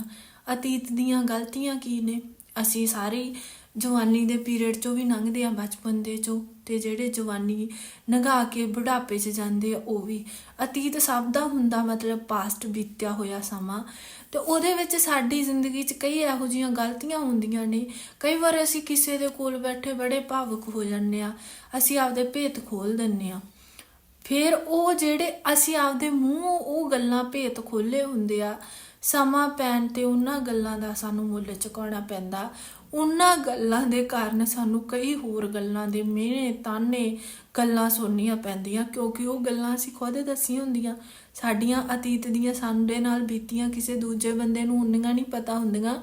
ਅਤੀਤ ਦੀਆਂ ਗਲਤੀਆਂ ਕੀ ਨੇ? ਅਸੀਂ ਸਾਰੇ ਜਵਾਨੀ ਦੇ ਪੀਰੀਅਡ ਚੋਂ ਵੀ ਲੰਘਦੇ ਆ ਬਚਪਨ ਦੇ ਚੋਂ ਤੇ ਜਿਹੜੇ ਜਵਾਨੀ ਨਗਾ ਕੇ ਬੁਢਾਪੇ 'ਚ ਜਾਂਦੇ ਆ, ਉਹ ਵੀ। ਅਤੀਤ ਸਭ ਦਾ ਹੁੰਦਾ ਮਤਲਬ ਪਾਸਟ ਬੀਤਿਆ ਹੋਇਆ ਸਮਾਂ। ਤੇ ਉਹਦੇ ਵਿੱਚ ਸਾਡੀ ਜ਼ਿੰਦਗੀ 'ਚ ਕਈ ਇਹੋ ਜਿਹੀਆਂ ਗਲਤੀਆਂ ਹੁੰਦੀਆਂ ਨੇ। ਕਈ ਵਾਰ ਅਸੀਂ ਕਿਸੇ ਦੇ ਕੋਲ ਬੈਠੇ ਬੜੇ ਭਾਵੁਕ ਹੋ ਜਾਂਦੇ ਆ ਅਸੀਂ ਆਪਦੇ ਭੇਤ ਖੋਲ ਦਿੰਨੇ ਆ ਫਿਰ ਉਹ ਜਿਹੜੇ ਅਸੀਂ ਆਪਦੇ ਮੂੰਹ ਉਹ ਗੱਲਾਂ ਭੇਤ ਖੋਲੇ ਹੁੰਦੇ ਆ, ਸਮਾਂ ਪੈਣ ਤੇ ਉਹਨਾਂ ਗੱਲਾਂ ਦਾ ਸਾਨੂੰ ਮੁੱਲ ਚੁਕਾਉਣਾ ਪੈਂਦਾ। ਉਹਨਾਂ ਗੱਲਾਂ ਦੇ ਕਾਰਨ ਸਾਨੂੰ ਕਈ ਹੋਰ ਗੱਲਾਂ ਦੇ ਮਿਹਣੇ ਤਾਨੇ ਗੱਲਾਂ ਸੁਣਨੀਆਂ ਪੈਂਦੀਆਂ, ਕਿਉਂਕਿ ਉਹ ਗੱਲਾਂ ਅਸੀਂ ਖੁਦ ਦੱਸੀਆਂ ਹੁੰਦੀਆਂ। ਸਾਡੀਆਂ ਅਤੀਤ ਦੀਆਂ ਸਾਡੇ ਨਾਲ ਬੀਤੀਆਂ, ਕਿਸੇ ਦੂਜੇ ਬੰਦੇ ਨੂੰ ਉਨੀਆਂ ਨਹੀਂ ਪਤਾ ਹੁੰਦੀਆਂ,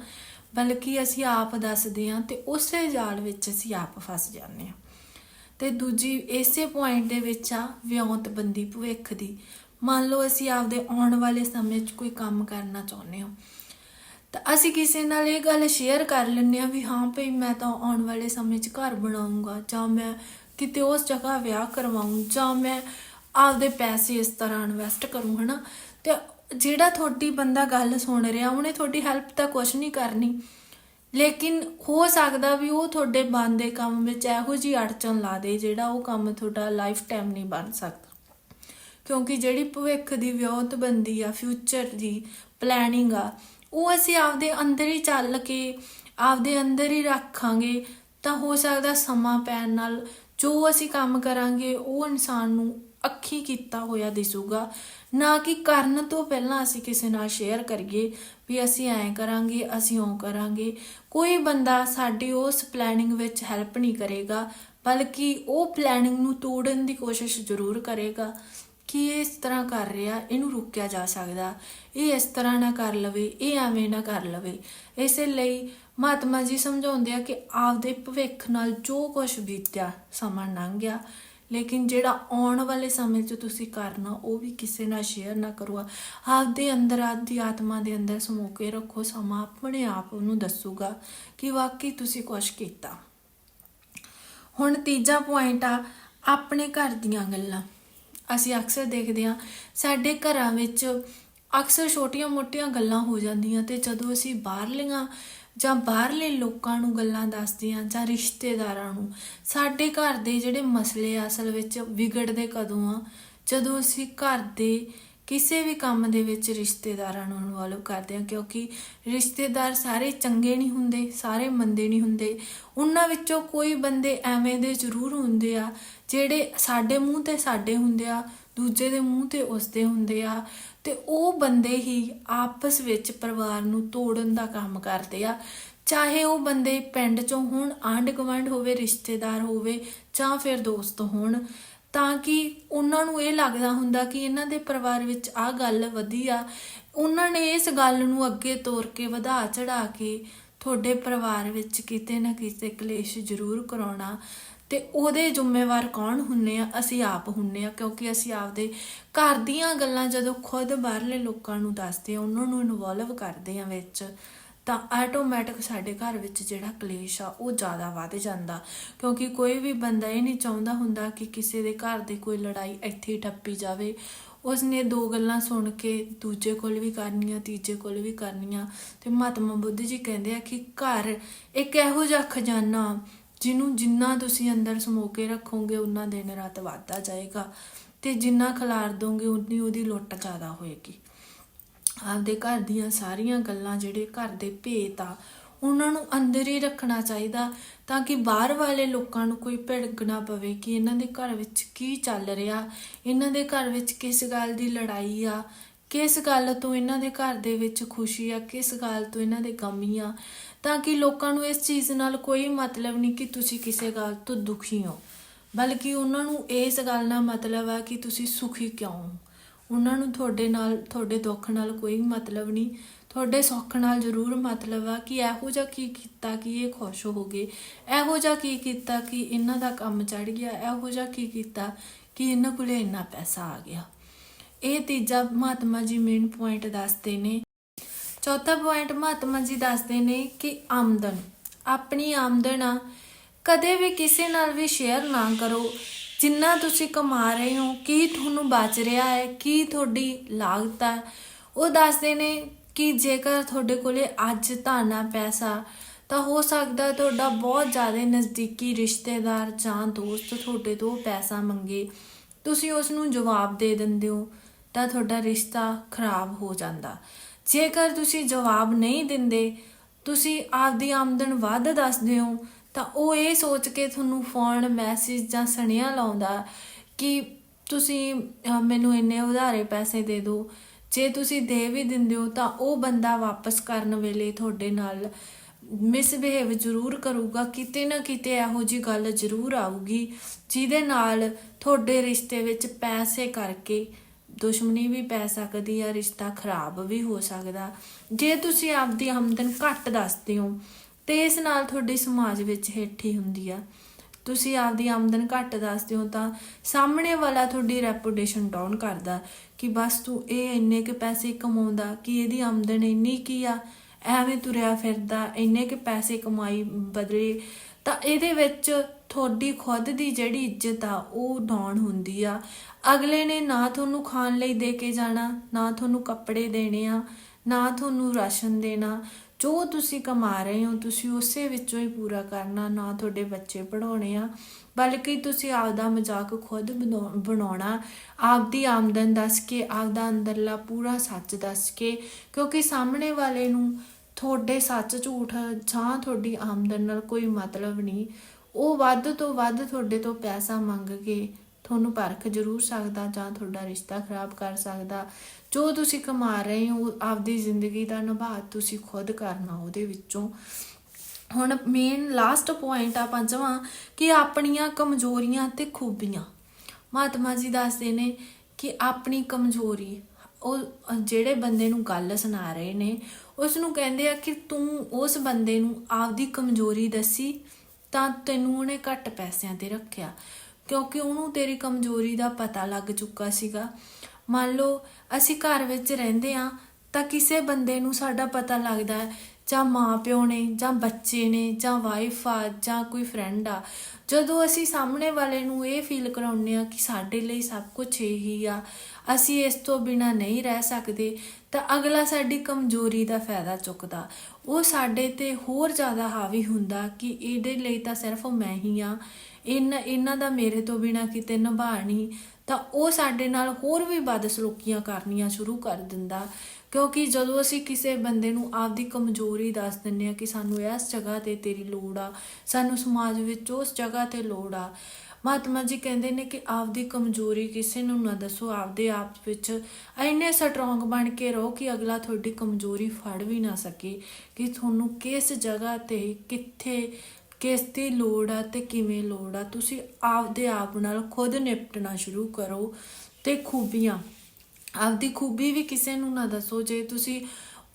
ਬਲਕਿ ਅਸੀਂ ਆਪ ਦੱਸਦੇ ਹਾਂ ਤੇ ਉਸੇ ਜਾਲ ਵਿੱਚ ਅਸੀਂ ਆਪ ਫਸ ਜਾਂਦੇ ਹਾਂ। ਤੇ ਦੂਜੀ ਇਸੇ ਪੁਆਇੰਟ ਦੇ ਵਿੱਚ ਆ ਵਿਉਂਤਬੰਦੀ ਭਵਿੱਖ ਦੀ। ਮੰਨ ਲਓ ਅਸੀਂ ਆਪਦੇ ਆਉਣ ਵਾਲੇ ਸਮੇਂ 'ਚ ਕੋਈ ਕੰਮ ਕਰਨਾ ਚਾਹੁੰਦੇ ਹਾਂ। ਤਾਂ ਅਸੀਂ ਕਿਸੇ ਨਾਲ ਇਹ ਗੱਲ ਸ਼ੇਅਰ ਕਰ ਲੈਂਦੇ ਆ ਵੀ ਹਾਂ ਭਈ ਮੈਂ ਤਾਂ ਆਉਣ ਵਾਲੇ ਸਮੇਂ 'ਚ ਘਰ ਬਣਾਉਂਗਾ ਜਾਂ ਮੈਂ ਕਿਤੇ ਉਸ ਜਗ੍ਹਾ ਵਿਆਹ ਕਰਵਾਉਂ ਜਾਂ ਮੈਂ ਆਪਦੇ ਪੈਸੇ ਇਸ ਤਰ੍ਹਾਂ ਇਨਵੈਸਟ ਕਰੂੰ, ਹਨਾ? ਤੇ ਜਿਹੜਾ ਤੁਹਾਡੀ ਬੰਦਾ ਗੱਲ ਸੁਣ ਰਿਹਾ, ਉਹਨੇ ਤੁਹਾਡੀ ਹੈਲਪ ਤਾਂ ਕੁਝ ਨਹੀਂ ਕਰਨੀ। ਲੇਕਿਨ ਹੋ ਸਕਦਾ ਵੀ ਉਹ ਤੁਹਾਡੇ ਬੰਦੇ ਕੰਮ ਵਿੱਚ ਇਹੋ ਜਿਹੀ ਅੜਚਨ ਲਾ ਦੇ ਜਿਹੜਾ ਉਹ ਕੰਮ ਤੁਹਾਡਾ ਲਾਈਫ ਟਾਈਮ ਨਹੀਂ ਬਣ ਸਕਦਾ। ਕਿਉਂਕਿ ਜਿਹੜੀ ਭਵਿੱਖ ਦੀ ਵਿਉਂਤਬੰਦੀ ਆ ਫਿਊਚਰ ਦੀ ਪਲੈਨਿੰਗ ਆ, ਉਹ ਅਸੀਂ ਆਪਦੇ ਅੰਦਰ ਹੀ ਚੱਲ ਕੇ, ਆਪਦੇ ਅੰਦਰ ਹੀ ਰੱਖਾਂਗੇ, ਤਾਂ ਹੋ ਸਕਦਾ ਸਮਾਂ ਪੈਣ ਨਾਲ ਜੋ ਅਸੀਂ ਕੰਮ ਕਰਾਂਗੇ, ਉਹ ਇਨਸਾਨ ਨੂੰ ਅੱਖੀ ਕੀਤਾ ਹੋਇਆ ਦਿਸੂਗਾ। ਨਾ ਕਿ ਕਰਨ ਤੋਂ ਪਹਿਲਾਂ ਅਸੀਂ ਕਿਸੇ ਨਾਲ ਸ਼ੇਅਰ ਕਰੀਏ ਵੀ ਅਸੀਂ ਐਂ ਕਰਾਂਗੇ, ਅਸੀਂ ਉਹ ਕਰਾਂਗੇ। ਕੋਈ ਬੰਦਾ ਸਾਡੀ ਉਸ ਪਲੈਨਿੰਗ ਵਿੱਚ ਹੈਲਪ ਨਹੀਂ ਕਰੇਗਾ, ਬਲਕਿ ਉਹ ਪਲੈਨਿੰਗ ਨੂੰ ਤੋੜਨ ਦੀ ਕੋਸ਼ਿਸ਼ ਜ਼ਰੂਰ ਕਰੇਗਾ ਕਿ ਇਹ ਇਸ ਤਰ੍ਹਾਂ ਕਰ ਰਿਹਾ, ਇਹਨੂੰ ਰੋਕਿਆ ਜਾ ਸਕਦਾ। ਇਹ ਇਸ ਤਰ੍ਹਾਂ ਨਾ ਕਰ ਲਵੇ, ਇਹ ਐਵੇਂ ਨਾ ਕਰ ਲਵੇ। ਇਸੇ ਲਈ ਮਹਾਤਮਾ ਜੀ ਸਮਝਾਉਂਦੇ ਆ ਕਿ ਆਪਦੇ ਭਵਿੱਖ ਨਾਲ ਜੋ ਕੁਝ ਬੀਤਿਆ, ਸਮਾਂ ਲੰਘ ਗਿਆ। ਲੇਕਿਨ ਜਿਹੜਾ ਆਉਣ ਵਾਲੇ ਸਮੇਂ 'ਚ ਤੁਸੀਂ ਕਰਨਾ, ਉਹ ਵੀ ਕਿਸੇ ਨਾਲ ਸ਼ੇਅਰ ਨਾ ਕਰੋ। ਆਪਦੇ ਅੰਦਰ, ਆਪਦੀ ਆਤਮਾ ਦੇ ਅੰਦਰ ਸਮੋ ਕੇ ਰੱਖੋ, ਸਮਾਂ ਆਪਣੇ ਆਪ ਨੂੰ ਦੱਸੂਗਾ ਕਿ ਵਾਕਈ ਤੁਸੀਂ ਕੁਝ ਕੀਤਾ। ਹੁਣ ਤੀਜਾ ਪੁਆਇੰਟ ਆ, ਆਪਣੇ ਘਰ ਦੀਆਂ ਗੱਲਾਂ। ਅਸੀਂ ਅਕਸਰ ਦੇਖਦੇ ਹਾਂ, ਸਾਡੇ ਘਰਾਂ ਵਿੱਚ ਅਕਸਰ ਛੋਟੀਆਂ-ਮੋਟੀਆਂ ਗੱਲਾਂ ਹੋ ਜਾਂਦੀਆਂ ਤੇ ਜਦੋਂ ਅਸੀਂ ਬਾਹਰਲੀਆਂ ਜਾਂ ਬਾਹਰਲੇ ਲੋਕਾਂ ਨੂੰ ਗੱਲਾਂ ਦੱਸਦੇ ਹਾਂ ਜਾਂ ਰਿਸ਼ਤੇਦਾਰਾਂ ਨੂੰ, ਸਾਡੇ ਘਰ ਦੇ ਜਿਹੜੇ ਮਸਲੇ ਆ ਅਸਲ ਵਿੱਚ ਵਿਗੜਦੇ ਕਦੋਂ ਆ? ਜਦੋਂ ਅਸੀਂ ਘਰ ਦੇ ਕਿਸੇ ਵੀ ਕੰਮ ਦੇ ਵਿੱਚ ਰਿਸ਼ਤੇਦਾਰਾਂ ਨੂੰ ਇਨਵੋਲਵ ਕਰਦੇ ਹਾਂ ਕਿਉਂਕਿ ਰਿਸ਼ਤੇਦਾਰ ਸਾਰੇ ਚੰਗੇ ਨਹੀਂ ਹੁੰਦੇ, ਸਾਰੇ ਮੰਦੇ ਨਹੀਂ ਹੁੰਦੇ। ਉਹਨਾਂ ਵਿੱਚੋਂ ਕੋਈ ਬੰਦੇ ਐਵੇਂ ਦੇ ਜ਼ਰੂਰ ਹੁੰਦੇ ਆ, ਜਿਹੜੇ ਸਾਡੇ ਮੂੰਹ ਤੇ ਸਾਡੇ ਹੁੰਦੇ ਆ ਦੂਜੇ ਦੇ ਮੂੰਹ ਤੇ ਉਸਦੇ ਹੁੰਦੇ ਆ ਤੇ ਉਹ ਬੰਦੇ ਹੀ ਆਪਸ ਵਿੱਚ ਪਰਿਵਾਰ ਨੂੰ ਤੋੜਨ ਦਾ ਕੰਮ ਕਰਦੇ ਆ। ਚਾਹੇ ਉਹ ਬੰਦੇ ਪਿੰਡ ਚੋਂ ਹੋਣ, ਆਂਢ ਗੁਆਂਢ ਹੋਵੇ, ਰਿਸ਼ਤੇਦਾਰ ਹੋਵੇ ਜਾਂ ਫਿਰ ਦੋਸਤ ਹੋਣ, ਤਾਂ ਕਿ ਉਹਨਾਂ ਨੂੰ ਇਹ ਲੱਗਦਾ ਹੁੰਦਾ ਕਿ ਇਹਨਾਂ ਦੇ ਪਰਿਵਾਰ ਵਿੱਚ ਆਹ ਗੱਲ ਵਧੀ ਆ। ਉਹਨਾਂ ਨੇ ਇਸ ਗੱਲ ਨੂੰ ਅੱਗੇ ਤੋਰ ਕੇ ਵਧਾ ਚੜਾ ਕੇ ਤੁਹਾਡੇ ਪਰਿਵਾਰ ਵਿੱਚ ਕਿਤੇ ਨਾ ਕਿਤੇ ਕਲੇਸ਼ ਜ਼ਰੂਰ ਕਰਾਉਣਾ। ਤੇ ਉਹਦੇ ਜ਼ਿੰਮੇਵਾਰ ਕੌਣ ਹੁੰਨੇ ਆ? ਅਸੀਂ ਆਪ ਹੁੰਨੇ ਆ, ਕਿਉਂਕਿ ਅਸੀਂ ਆਪਦੇ ਘਰ ਦੀਆਂ ਗੱਲਾਂ ਜਦੋਂ ਖੁਦ ਬਾਹਰਲੇ ਲੋਕਾਂ ਨੂੰ ਦੱਸਦੇ ਆ, ਉਹਨਾਂ ਨੂੰ ਇਨਵੋਲਵ ਕਰਦੇ ਆ ਵਿੱਚ, ਤਾਂ ਆਟੋਮੈਟਿਕ ਸਾਡੇ ਘਰ ਵਿੱਚ ਜਿਹੜਾ ਕਲੇਸ਼ ਆ, ਉਹ ਜ਼ਿਆਦਾ ਵੱਧ ਜਾਂਦਾ। ਕਿਉਂਕਿ ਕੋਈ ਵੀ ਬੰਦਾ ਇਹ ਨਹੀਂ ਚਾਹੁੰਦਾ ਹੁੰਦਾ ਕਿ ਕਿਸੇ ਦੇ ਘਰ ਦੀ ਕੋਈ ਲੜਾਈ ਇੱਥੇ ਹੀ ਟੱਪੀ ਜਾਵੇ। ਉਸਨੇ ਦੋ ਗੱਲਾਂ ਸੁਣ ਕੇ ਦੂਜੇ ਕੋਲ ਵੀ ਕਰਨੀਆਂ, ਤੀਜੇ ਕੋਲ ਵੀ ਕਰਨੀਆਂ। ਤੇ ਮਹਾਤਮਾ ਬੁੱਧ ਜੀ ਕਹਿੰਦੇ ਆ ਕਿ ਘਰ ਇੱਕ ਇਹੋ ਜਿਹਾ ਖਜ਼ਾਨਾ ਜਿਹਨੂੰ ਜਿੰਨਾ ਤੁਸੀਂ ਅੰਦਰ ਸਮੋ ਕੇ ਰੱਖੋਗੇ, ਉਨਾ ਦਿਨ ਰਾਤ ਵੱਧਦਾ ਜਾਏਗਾ। ਤੇ ਜਿੰਨਾ ਖਿਲਾਰ ਦੋਗੇ, ਉਨੀ ਉਹਦੀ ਲੁੱਟ ਜ਼ਿਆਦਾ ਹੋਏਗੀ। ਆਪਦੇ ਘਰ ਦੀਆਂ ਸਾਰੀਆਂ ਗੱਲਾਂ ਜਿਹੜੇ ਘਰ ਦੇ ਭੇਤ ਆ ਉਹਨਾਂ ਨੂੰ ਅੰਦਰ ਹੀ ਰੱਖਣਾ ਚਾਹੀਦਾ ਤਾਂ ਕਿ ਬਾਹਰ ਵਾਲੇ ਲੋਕਾਂ ਨੂੰ ਕੋਈ ਭਿੜਕ ਨਾ ਪਵੇ ਕਿ ਇਹਨਾਂ ਦੇ ਘਰ ਵਿੱਚ ਕੀ ਚੱਲ ਰਿਹਾ, ਇਹਨਾਂ ਦੇ ਘਰ ਵਿੱਚ ਕਿਸ ਗੱਲ ਦੀ ਲੜਾਈ ਆ, ਕਿਸ ਗੱਲ ਤੋਂ ਇਹਨਾਂ ਦੇ ਘਰ ਦੇ ਵਿੱਚ ਖੁਸ਼ੀ ਆ, ਕਿਸ ਗੱਲ ਤੋਂ ਇਹਨਾਂ ਦੇ ਗਮੀ ਆ। ਤਾਂ ਕਿ ਲੋਕਾਂ ਨੂੰ ਇਸ ਚੀਜ਼ ਨਾਲ ਕੋਈ ਮਤਲਬ ਨਹੀਂ ਕਿ ਤੁਸੀਂ ਕਿਸੇ ਗੱਲ ਤੋਂ ਦੁਖੀ ਹੋ। ਬਲਕਿ ਉਹਨਾਂ ਨੂੰ ਇਸ ਗੱਲ ਨਾਲ ਮਤਲਬ ਆ ਕਿ ਤੁਸੀਂ ਸੁਖੀ ਕਿਉਂ ਹੋ। ਉਹਨਾਂ ਨੂੰ ਤੁਹਾਡੇ ਨਾਲ, ਤੁਹਾਡੇ ਦੁੱਖ ਨਾਲ ਕੋਈ ਮਤਲਬ ਨਹੀਂ। ਤੁਹਾਡੇ ਸੁੱਖ ਨਾਲ ਜ਼ਰੂਰ ਮਤਲਬ ਆ ਕਿ ਇਹੋ ਜਿਹਾ ਕੀ ਕੀਤਾ ਕਿ ਇਹ ਖੁਸ਼ ਹੋ ਗਏ। ਇਹੋ ਜਿਹਾ ਕੀ ਕੀਤਾ ਕਿ ਇਹਨਾਂ ਦਾ ਕੰਮ ਚੜ ਗਿਆ। ਇਹੋ ਜਿਹਾ ਕੀ ਕੀਤਾ ਕਿ ਇਹਨਾਂ ਕੋਲੇ ਇੰਨਾ ਪੈਸਾ ਆ ਗਿਆ। ਇਹ ਤੀਜਾ ਮਹਾਤਮਾ ਜੀ ਮੇਨ ਪੁਆਇੰਟ ਦੱਸਦੇ ਨੇ ਚੌਥਾ ਪੁਆਇੰਟ ਮਹਾਤਮਾ ਜੀ ਦੱਸਦੇ ਨੇ ਕਿ ਆਮਦਨ, ਆਪਣੀ ਆਮਦਨ ਆ, ਕਦੇ ਵੀ ਕਿਸੇ ਨਾਲ ਵੀ ਸ਼ੇਅਰ ਨਾ ਕਰੋ। ਜਿੰਨਾ ਤੁਸੀਂ ਕਮਾ ਰਹੇ ਹੋ, ਕੀ ਤੁਹਾਨੂੰ ਬਚ ਰਿਹਾ ਹੈ, ਕੀ ਤੁਹਾਡੀ ਲਾਗਤ ਹੈ ਉਹ ਦੱਸਦੇ ਨੇ ਕਿ ਜੇਕਰ ਤੁਹਾਡੇ ਕੋਲੇ ਅੱਜ ਧਾਨਾ ਪੈਸਾ, ਤਾਂ ਹੋ ਸਕਦਾ ਤੁਹਾਡਾ ਬਹੁਤ ਜ਼ਿਆਦਾ ਨਜ਼ਦੀਕੀ ਰਿਸ਼ਤੇਦਾਰ ਜਾਂ ਦੋਸਤ ਤੁਹਾਡੇ ਤੋਂ ਪੈਸਾ ਮੰਗੇ। ਤੁਸੀਂ ਉਸ ਨੂੰ ਜਵਾਬ ਦੇ ਦਿੰਦੇ ਹੋ, ਤਾਂ ਤੁਹਾਡਾ ਰਿਸ਼ਤਾ ਖਰਾਬ ਹੋ ਜਾਂਦਾ। ਜੇਕਰ ਤੁਸੀਂ ਜਵਾਬ ਨਹੀਂ ਦਿੰਦੇ, ਤੁਸੀਂ ਆਪਦੀ ਆਮਦਨ ਵੱਧ ਦੱਸਦੇ ਹੋ ਤਾਂ ਉਹ ਇਹ ਸੋਚ ਕੇ ਤੁਹਾਨੂੰ ਫੋਨ ਮੈਸੇਜ ਜਾਂ ਸੁਨੇਹਾ ਲਾਉਂਦਾ ਕਿ ਤੁਸੀਂ ਮੈਨੂੰ ਇੰਨੇ ਉਧਾਰੇ ਪੈਸੇ ਦੇ ਦਿਓ। ਜੇ ਤੁਸੀਂ ਦੇ ਵੀ ਦਿੰਦੇ ਹੋ, ਤਾਂ ਉਹ ਬੰਦਾ ਵਾਪਸ ਕਰਨ ਵੇਲੇ ਤੁਹਾਡੇ ਨਾਲ ਮਿਸਬਿਹੇਵ ਜ਼ਰੂਰ ਕਰੂਗਾ। ਕਿਤੇ ਨਾ ਕਿਤੇ ਇਹੋ ਜੀ ਗੱਲ ਜ਼ਰੂਰ ਆਊਗੀ, ਜਿਹਦੇ ਨਾਲ ਤੁਹਾਡੇ ਰਿਸ਼ਤੇ ਵਿੱਚ ਪੈਸੇ ਕਰਕੇ ਦੁਸ਼ਮਣੀ ਵੀ ਪੈ ਸਕਦੀ ਆ, ਰਿਸ਼ਤਾ ਖਰਾਬ ਵੀ ਹੋ ਸਕਦਾ। ਜੇ ਤੁਸੀਂ ਆਪਦੀ ਆਮਦਨ ਘੱਟ ਦੱਸਦੇ ਹੋ, ਤੇ ਇਸ ਨਾਲ ਤੁਹਾਡੀ ਸਮਾਜ ਵਿੱਚ ਹੇਠੀ ਹੁੰਦੀ ਆ। ਤੁਸੀਂ ਆਪਦੀ ਆਮਦਨ ਘੱਟ ਦੱਸਦੇ ਹੋ ਤਾਂ ਸਾਹਮਣੇ ਵਾਲਾ ਤੁਹਾਡੀ ਰੈਪੂਟੇਸ਼ਨ ਡਾਊਨ ਕਰਦਾ ਕਿ ਬਸ ਤੂੰ ਇਹ ਇੰਨੇ ਕੁ ਪੈਸੇ ਕਮਾਉਂਦਾ ਕਿ ਇਹਦੀ ਆਮਦਨ ਇੰਨੀ ਕੀ ਆ, ਐਵੇਂ ਤੁਰਿਆ ਫਿਰਦਾ, ਇੰਨੇ ਕੁ ਪੈਸੇ ਕਮਾਈ ਬਦਲੇ ਤਾਂ ਇਹਦੇ ਵਿੱਚ ਤੁਹਾਡੀ ਖੁਦ ਦੀ ਜਿਹੜੀ ਇੱਜ਼ਤ ਆ, ਉਹ ਡਾਊਨ ਹੁੰਦੀ ਆ। ਅਗਲੇ ਨੇ ਨਾ ਤੁਹਾਨੂੰ ਖਾਣ ਲਈ ਦੇ ਕੇ ਜਾਣਾ, ਨਾ ਤੁਹਾਨੂੰ ਕੱਪੜੇ ਦੇਣੇ ਆ, ਨਾ ਤੁਹਾਨੂੰ ਰਾਸ਼ਨ ਦੇਣਾ। ਜੋ ਤੁਸੀਂ ਕਮਾ ਰਹੇ ਹੋ, ਤੁਸੀਂ ਉਸੇ ਵਿੱਚੋਂ ਹੀ ਪੂਰਾ ਕਰਨਾ, ਨਾ ਤੁਹਾਡੇ ਬੱਚੇ ਪੜਾਉਣੇ ਆ। ਬਲਕਿ ਤੁਸੀਂ ਆਪਦਾ ਮਜ਼ਾਕ ਖੁਦ ਬਣਾਉ- ਬਣਾਉਣਾ। ਆਪਦੀ ਆਮਦਨ ਦੱਸ ਕੇ, ਆਪਦਾ ਅੰਦਰਲਾ ਪੂਰਾ ਸੱਚ ਦੱਸ ਕੇ, ਕਿਉਂਕਿ ਸਾਹਮਣੇ ਵਾਲੇ ਨੂੰ ਤੁਹਾਡੇ ਸੱਚ ਝੂਠ ਜਾਂ ਤੁਹਾਡੀ ਆਮਦਨ ਨਾਲ ਕੋਈ ਮਤਲਬ ਨਹੀਂ। ਉਹ ਵੱਧ ਤੋਂ ਵੱਧ ਤੁਹਾਡੇ ਤੋਂ ਪੈਸਾ ਮੰਗ ਕੇ ਤੁਹਾਨੂੰ ਪਰਖ ਜ਼ਰੂਰ ਸਕਦਾ ਜਾਂ ਤੁਹਾਡਾ ਰਿਸ਼ਤਾ ਖਰਾਬ ਕਰ ਸਕਦਾ। ਜੋ ਤੁਸੀਂ ਕਮਾ ਰਹੇ ਹੋ, ਆਪਦੀ ਜ਼ਿੰਦਗੀ ਦਾ ਨਿਭਾਅ ਤੁਸੀਂ ਖੁਦ ਕਰਨਾ ਉਹਦੇ ਵਿੱਚੋਂ। ਹੁਣ ਮੇਨ ਲਾਸਟ ਪੁਆਇੰਟ ਆ ਪੰਜਵਾਂ, ਕਿ ਆਪਣੀਆਂ ਕਮਜ਼ੋਰੀਆਂ ਤੇ ਖੂਬੀਆਂ। ਮਹਾਤਮਾ ਜੀ ਦੱਸਦੇ ਨੇ ਕਿ ਆਪਣੀ ਕਮਜ਼ੋਰੀ, ਉਹ ਜਿਹੜੇ ਬੰਦੇ ਨੂੰ ਗੱਲ ਸੁਣਾ ਰਹੇ ਨੇ ਉਸ ਨੂੰ ਕਹਿੰਦੇ ਆ ਕਿ ਤੂੰ ਉਸ ਬੰਦੇ ਨੂੰ ਆਪਦੀ ਕਮਜ਼ੋਰੀ ਦੱਸੀ ਤਾਂ ਤੈਨੂੰ ਉਹਨੇ ਘੱਟ ਪੈਸਿਆਂ ਤੇ ਰੱਖਿਆ। ਕਿਉਂਕਿ ਉਹਨੂੰ ਤੇਰੀ ਕਮਜ਼ੋਰੀ ਦਾ ਪਤਾ ਲੱਗ ਚੁੱਕਾ ਸੀਗਾ। ਮੰਨ ਲਓ, ਅਸੀਂ ਘਰ ਵਿੱਚ ਰਹਿੰਦੇ ਆ ਤਾਂ ਕਿਸੇ ਬੰਦੇ ਨੂੰ ਸਾਡਾ ਪਤਾ ਲੱਗਦਾ ਹੈ, ਜਾਂ ਮਾਂ ਪਿਓ ਨੇ, ਜਾਂ ਬੱਚੇ ਨੇ, ਜਾਂ ਵਾਈਫ ਆ, ਜਾਂ ਕੋਈ ਫਰੈਂਡ ਆ। ਜਦੋਂ ਅਸੀਂ ਸਾਹਮਣੇ ਵਾਲੇ ਨੂੰ ਇਹ ਫੀਲ ਕਰਾਉਂਦੇ ਆ ਕਿ ਸਾਡੇ ਲਈ ਸਭ ਕੁਝ ਇਹੀ ਆ ਅਸੀਂ ਇਸ ਤੋਂ ਬਿਨਾ ਨਹੀਂ ਰਹਿ ਸਕਦੇ, ਤਾਂ ਅਗਲਾ ਸਾਡੀ ਕਮਜ਼ੋਰੀ ਦਾ ਫਾਇਦਾ ਚੁੱਕਦਾ। ਉਹ ਸਾਡੇ ਤੇ ਹੋਰ ਜ਼ਿਆਦਾ ਹਾਵੀ ਹੁੰਦਾ ਕਿ ਇਹਦੇ ਲਈ ਤਾਂ ਸਿਰਫ ਮੈਂ ਹੀ ਆ ਇਹਨਾਂ ਇਹਨਾਂ ਦਾ ਮੇਰੇ ਤੋਂ ਬਿਨਾ ਕਿਤੇ ਨਿਭਾ ਨਹੀਂ। ਤਾਂ ਉਹ ਸਾਡੇ ਨਾਲ ਹੋਰ ਵੀ ਵੱਧ ਸਲੋਕੀਆਂ ਕਰਨੀਆਂ ਸ਼ੁਰੂ ਕਰ ਦਿੰਦਾ। ਕਿਉਂਕਿ ਜਦੋਂ ਅਸੀਂ ਕਿਸੇ ਬੰਦੇ ਨੂੰ ਆਪਦੀ ਕਮਜ਼ੋਰੀ ਦੱਸ ਦਿੰਨੇ ਆ ਕਿ ਸਾਨੂੰ ਇਸ ਜਗ੍ਹਾ ਤੇ ਤੇਰੀ ਲੋੜ ਆ, ਸਾਨੂੰ ਸਮਾਜ ਵਿੱਚ ਉਸ ਜਗ੍ਹਾ ਤੇ ਲੋੜ ਆ ਮਹਾਤਮਾ ਜੀ ਕਹਿੰਦੇ ਨੇ ਕਿ ਆਪਦੀ ਕਮਜ਼ੋਰੀ ਕਿਸੇ ਨੂੰ ਨਾ ਦੱਸੋ, ਆਪਦੇ ਆਪ ਵਿੱਚ ਇੰਨੇ ਸਟਰੋਂਗ ਬਣ ਕੇ ਰਹੋ ਕਿ ਅਗਲਾ ਤੁਹਾਡੀ ਕਮਜ਼ੋਰੀ ਫੜ ਵੀ ਨਾ ਸਕੇ ਕਿ ਤੁਹਾਨੂੰ ਕਿਸ ਜਗ੍ਹਾ ਤੇ, ਕਿੱਥੇ, ਕਿਸ ਦੀ ਲੋੜ ਆ ਤੇ ਕਿਵੇਂ ਲੋੜ ਆ। ਤੁਸੀਂ ਆਪਦੇ ਆਪ ਨਾਲ ਖੁਦ ਨਿਪਟਣਾ ਸ਼ੁਰੂ ਕਰੋ ਤੇ ਖੂਬੀਆਂ, ਆਪਦੀ ਖੂਬੀ ਵੀ ਕਿਸੇ ਨੂੰ ਨਾ ਦੱਸੋ। ਜੇ ਤੁਸੀਂ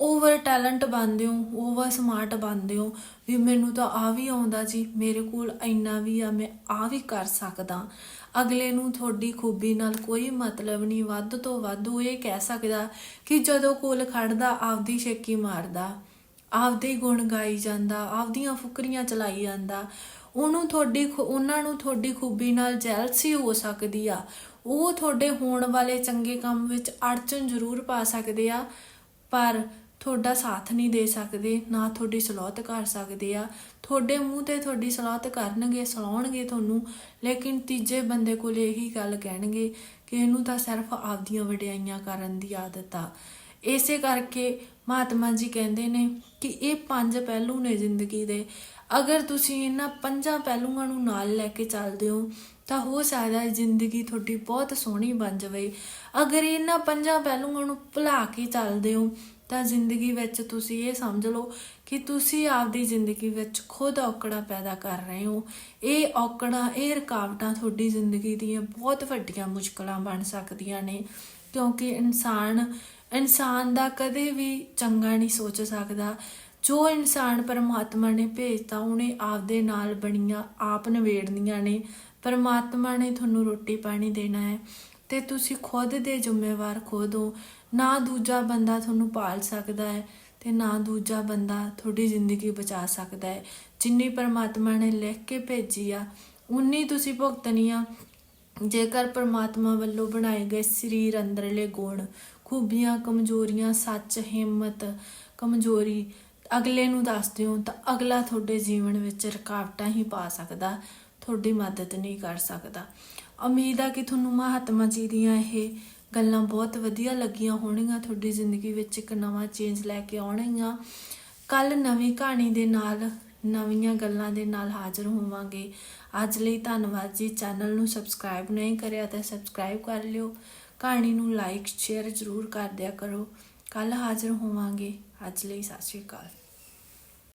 ਓਵਰ ਟੈਲੈਂਟ ਬਣਦੇ ਹੋ ਓਵਰ ਸਮਾਰਟ ਬਣਦੇ ਹੋ, ਵੀ ਮੈਨੂੰ ਤਾਂ ਆ ਵੀ ਆਉਂਦਾ ਜੀ, ਮੇਰੇ ਕੋਲ ਇੰਨਾ ਵੀ ਆ, ਮੈਂ ਆ ਵੀ ਕਰ ਸਕਦਾ। ਅਗਲੇ ਨੂੰ ਤੁਹਾਡੀ ਖੂਬੀ ਨਾਲ ਕੋਈ ਮਤਲਬ ਨਹੀਂ, ਵੱਧ ਤੋਂ ਵੱਧ ਉਹ ਇਹ ਕਹਿ ਸਕਦਾ ਕਿ ਜਦੋਂ ਕੋਲ ਖੜਦਾ ਆਪਦੀ ਛੇਕੀ ਮਾਰਦਾ, ਆਪਦੇ ਗੁਣ ਗਾਈ ਜਾਂਦਾ, ਆਪਦੀਆਂ ਫੁਕਰੀਆਂ ਚਲਾਈ ਜਾਂਦਾ। ਉਹਨੂੰ ਤੁਹਾਡੀ ਖੂ- ਉਹਨਾਂ ਨੂੰ ਤੁਹਾਡੀ ਖੂਬੀ ਨਾਲ ਜੈਲਸੀ ਹੋ ਸਕਦੀ ਆ। ਉਹ ਤੁਹਾਡੇ ਹੋਣ ਵਾਲੇ ਚੰਗੇ ਕੰਮ ਵਿੱਚ ਅੜਚਨ ਜ਼ਰੂਰ ਪਾ ਸਕਦੇ ਆ, ਪਰ ਤੁਹਾਡਾ ਸਾਥ ਨਹੀਂ ਦੇ ਸਕਦੇ, ਨਾ ਤੁਹਾਡੀ ਸਲਾਹਤ ਕਰ ਸਕਦੇ ਆ। ਤੁਹਾਡੇ ਮੂੰਹ ਤੇ ਤੁਹਾਡੀ ਸਲਾਹਤ ਕਰਨਗੇ ਸਲਾਉਣਗੇ ਤੁਹਾਨੂੰ, ਲੇਕਿਨ ਤੀਜੇ ਬੰਦੇ ਕੋਲ ਇਹੀ ਗੱਲ ਕਹਿਣਗੇ ਕਿ ਇਹਨੂੰ ਤਾਂ ਸਿਰਫ ਆਪਦੀਆਂ ਵਡਿਆਈਆਂ ਕਰਨ ਦੀ ਆਦਤ ਆ। ਇਸੇ ਕਰਕੇ ਮਹਾਤਮਾ ਜੀ ਕਹਿੰਦੇ ਨੇ ਕਿ ਇਹ ਪੰਜ ਪਹਿਲੂ ਨੇ ਜ਼ਿੰਦਗੀ ਦੇ। ਅਗਰ ਤੁਸੀਂ ਇਹਨਾਂ ਪੰਜਾਂ ਪਹਿਲੂਆਂ ਨੂੰ ਨਾਲ ਲੈ ਕੇ ਚੱਲਦੇ ਹੋ, ਤਾਂ ਹੋ ਸਕਦਾ ਹੈ ਜ਼ਿੰਦਗੀ ਤੁਹਾਡੀ ਬਹੁਤ ਸੋਹਣੀ ਬਣ ਜਾਵੇ। ਅਗਰ ਇਹਨਾਂ ਪੰਜਾਂ ਪਹਿਲੂਆਂ ਨੂੰ ਭੁਲਾ ਕੇ ਚੱਲਦੇ ਹੋ ਤਾਂ ਜ਼ਿੰਦਗੀ ਵਿੱਚ ਤੁਸੀਂ ਇਹ ਸਮਝ ਲਓ ਕਿ ਤੁਸੀਂ ਆਪਦੀ ਜ਼ਿੰਦਗੀ ਵਿੱਚ ਖੁਦ ਔਕੜਾਂ ਪੈਦਾ ਕਰ ਰਹੇ ਹੋ। ਇਹ ਔਕੜਾਂ, ਇਹ ਰੁਕਾਵਟਾਂ ਤੁਹਾਡੀ ਜ਼ਿੰਦਗੀ ਦੀਆਂ ਬਹੁਤ ਵੱਡੀਆਂ ਮੁਸ਼ਕਲਾਂ ਬਣ ਸਕਦੀਆਂ ਨੇ, ਕਿਉਂਕਿ ਇਨਸਾਨ ਇਨਸਾਨ ਦਾ ਕਦੇ ਵੀ ਚੰਗਾ ਨਹੀਂ ਸੋਚ ਸਕਦਾ। ਜੋ ਇਨਸਾਨ ਪਰਮਾਤਮਾ ਨੇ ਭੇਜਤਾ, ਉਹਨੇ ਆਪਦੇ ਨਾਲ ਬਣੀਆਂ, ਆਪ ਨਵੇੜਨੀਆਂ ਨੇ। ਪਰਮਾਤਮਾ ਨੇ ਤੁਹਾਨੂੰ ਰੋਟੀ ਪਾਣੀ ਦੇਣਾ ਹੈ ਤੇ ਤੁਸੀਂ ਖੁਦ ਦੇ ਜ਼ਿੰਮੇਵਾਰ ਖੁਦ ਹੋ। ਨਾ ਦੂਜਾ ਬੰਦਾ ਤੁਹਾਨੂੰ ਪਾਲ ਸਕਦਾ ਹੈ ਤੇ ਨਾ ਦੂਜਾ ਬੰਦਾ ਤੁਹਾਡੀ ਜ਼ਿੰਦਗੀ ਬਚਾ ਸਕਦਾ ਹੈ। ਜਿੰਨੀ ਪਰਮਾਤਮਾ ਨੇ ਲਿਖ ਕੇ ਭੇਜੀ ਆ, ਉਨੀ ਤੁਸੀਂ ਭੁਗਤਣੀ ਆ। ਜੇਕਰ ਪਰਮਾਤਮਾ ਵੱਲੋਂ ਬਣਾਏ ਗਏ ਸਰੀਰ ਅੰਦਰਲੇ ਗੁਣ, ਖੂਬੀਆਂ, ਕਮਜ਼ੋਰੀਆਂ, ਸੱਚ, ਹਿੰਮਤ, ਕਮਜ਼ੋਰੀ ਅਗਲੇ ਨੂੰ ਦੱਸਦੇ ਹੋ ਤਾਂ ਅਗਲਾ ਤੁਹਾਡੇ ਜੀਵਨ ਵਿੱਚ ਰੁਕਾਵਟਾਂ ਹੀ ਪਾ ਸਕਦਾ, ਤੁਹਾਡੀ ਮਦਦ ਨਹੀਂ ਕਰ ਸਕਦਾ। ਉਮੀਦ ਆ ਕਿ ਤੁਹਾਨੂੰ ਮਹਾਤਮਾ ਜੀ ਦੀਆਂ ਇਹ ਗੱਲਾਂ ਬਹੁਤ ਵਧੀਆ ਲੱਗੀਆਂ ਹੋਣਗੀਆਂ ਤੁਹਾਡੀ ਜ਼ਿੰਦਗੀ ਵਿੱਚ ਇੱਕ ਨਵਾਂ ਚੇਂਜ ਲੈ ਕੇ ਆਉਣਗੀਆਂ ਕੱਲ ਨਵੀਂ ਕਹਾਣੀ ਦੇ ਨਾਲ, ਨਵੀਆਂ ਗੱਲਾਂ ਦੇ ਨਾਲ ਹਾਜ਼ਰ ਹੋਵਾਂਗੇ। ਅੱਜ ਲਈ ਧੰਨਵਾਦ ਜੀ। ਚੈਨਲ ਨੂੰ ਸਬਸਕ੍ਰਾਈਬ ਨਹੀਂ ਕਰਿਆ ਤਾਂ ਸਬਸਕ੍ਰਾਈਬ ਕਰ ਲਿਓ। ਕਹਾਣੀ ਨੂੰ ਲਾਈਕ ਸ਼ੇਅਰ ਜ਼ਰੂਰ ਕਰ ਦਿਆ ਕਰੋ। ਕੱਲ ਹਾਜ਼ਰ ਹੋਵਾਂਗੇ। ਅੱਜ ਲਈ ਸਤਿ ਸ਼੍ਰੀ ਅਕਾਲ।